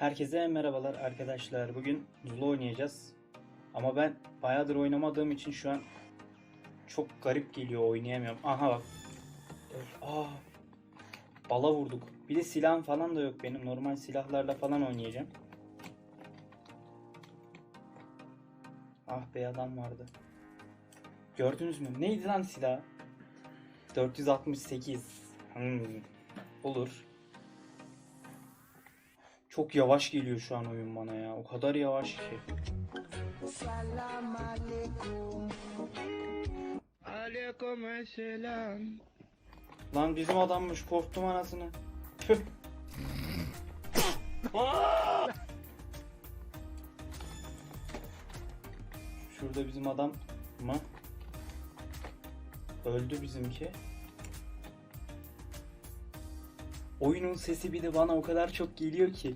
Herkese merhabalar arkadaşlar. Bugün Zula oynayacağız. Ama ben bayağıdır oynamadığım için şu an çok garip geliyor oynayamıyorum. Aha bak. Aa. Bala vurduk. Bir de silahım falan da yok benim. Normal silahlarla falan oynayacağım. Ah be adam vardı. Gördünüz mü? Neydi lan silah? 468. Hmm. Olur. Çok yavaş geliyor şu an oyun bana ya. O kadar yavaş ki. Aleyküm selam. Lan bizim adammış korktum anasını. Tüh. Şurada bizim adam mı? Öldü bizimki. Oyunun sesi bir de bana o kadar çok geliyor ki.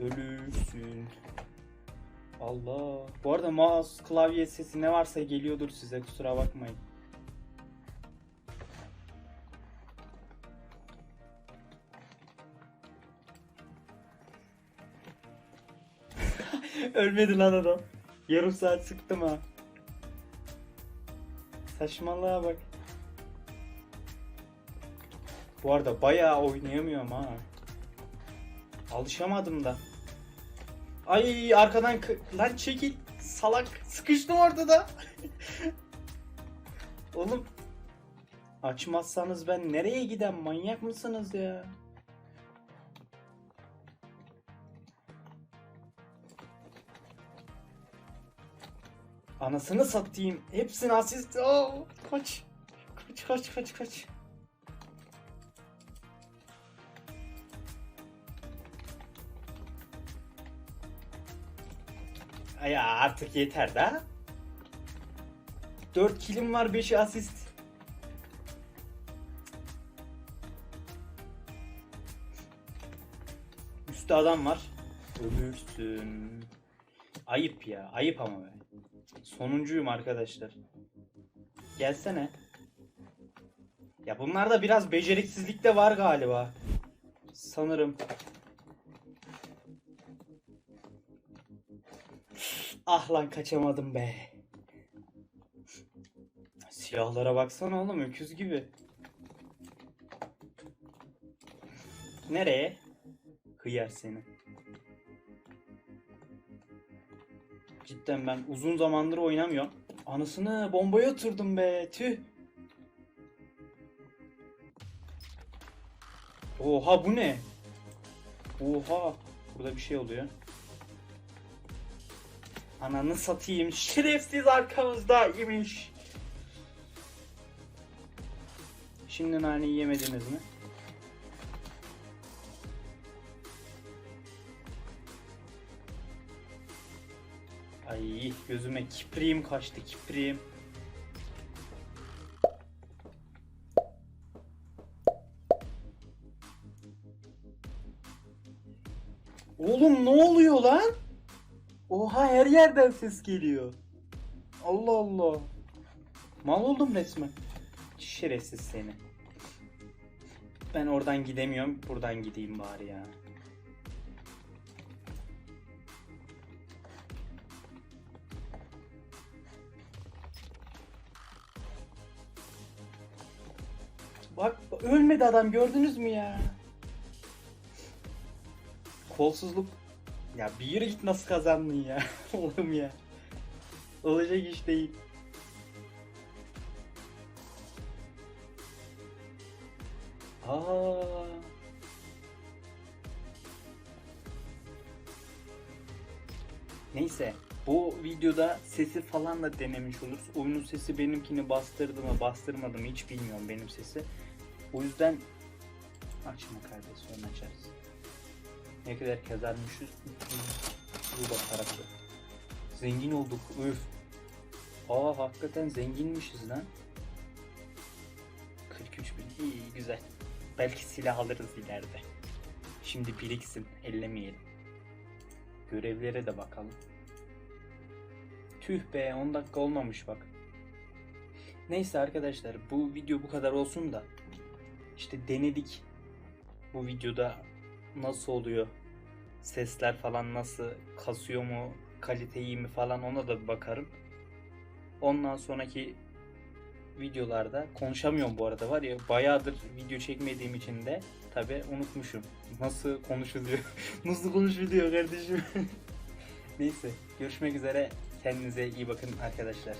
Ölürsün. Allah. Bu arada mouse klavye sesi ne varsa geliyordur size kusura bakmayın. Ölmedi lan adam. Yarım saat sıktım ha. Saçmalığa bak. Bu arada bayağı oynayamıyorum ha. Alışamadım da. Ay arkadan lan çekil salak sıkıştım ortada. Oğlum açmazsanız ben nereye gidem manyak mısınız ya? Anasını satayım. Hepsini asist. Aa, kaç. Kaç kaç kaç kaç. Ya artık yeter da. 4 kilim var 5 asist. Üstte adam var. Ölürsün. Ayıp ya. Ayıp ama be. Sonuncuyum arkadaşlar. Gelsene. Ya bunlarda biraz beceriksizlik de var galiba. Sanırım. Ah lan kaçamadım be. Silahlara baksana oğlum öküz gibi. Nereye? Hıyar seni. Cidden ben uzun zamandır oynamıyorum. Anısını bombaya oturdum be tüh. Oha bu ne? Oha. Burada bir şey oluyor. Ananı satayım. Şerefsiz arkamızda imiş. Şimdi nane yemediniz mi? Ay gözüme kipriğim kaçtı kipriğim. Oğlum ne oluyor lan? Oha her yerden ses geliyor. Allah Allah. Mal oldum resmen. Şerefsiz seni. Ben oradan gidemiyorum. Buradan gideyim bari ya. Bak ölmedi adam gördünüz mü ya? Kolsuzluk. Ya bir yere git nasıl kazandın ya? Oğlum ya. Olacak iş değil. Aa. Neyse. Bu videoda sesi falan da denemiş oluruz. Oyunun sesi benimkini bastırdı mı bastırmadı mı hiç bilmiyorum benim sesi. O yüzden açma kardeş sonra açarız. Ne kadar kazanmışız? Bu parası. Zengin olduk. Üf. Aa hakikaten zenginmişiz lan. 43 bin. İyi güzel. Belki silah alırız ileride. Şimdi biriksin. Ellemeyelim. Görevlere de bakalım. Tüh be 10 dakika olmamış bak. Neyse arkadaşlar bu video bu kadar olsun da işte denedik bu videoda nasıl oluyor sesler falan nasıl kasıyor mu kalite iyi mi falan ona da bir bakarım. Ondan sonraki videolarda konuşamıyorum bu arada var ya bayağıdır video çekmediğim için de tabi unutmuşum. Nasıl konuşuluyor? Nasıl konuşuluyor kardeşim? Neyse görüşmek üzere. Kendinize iyi bakın arkadaşlar.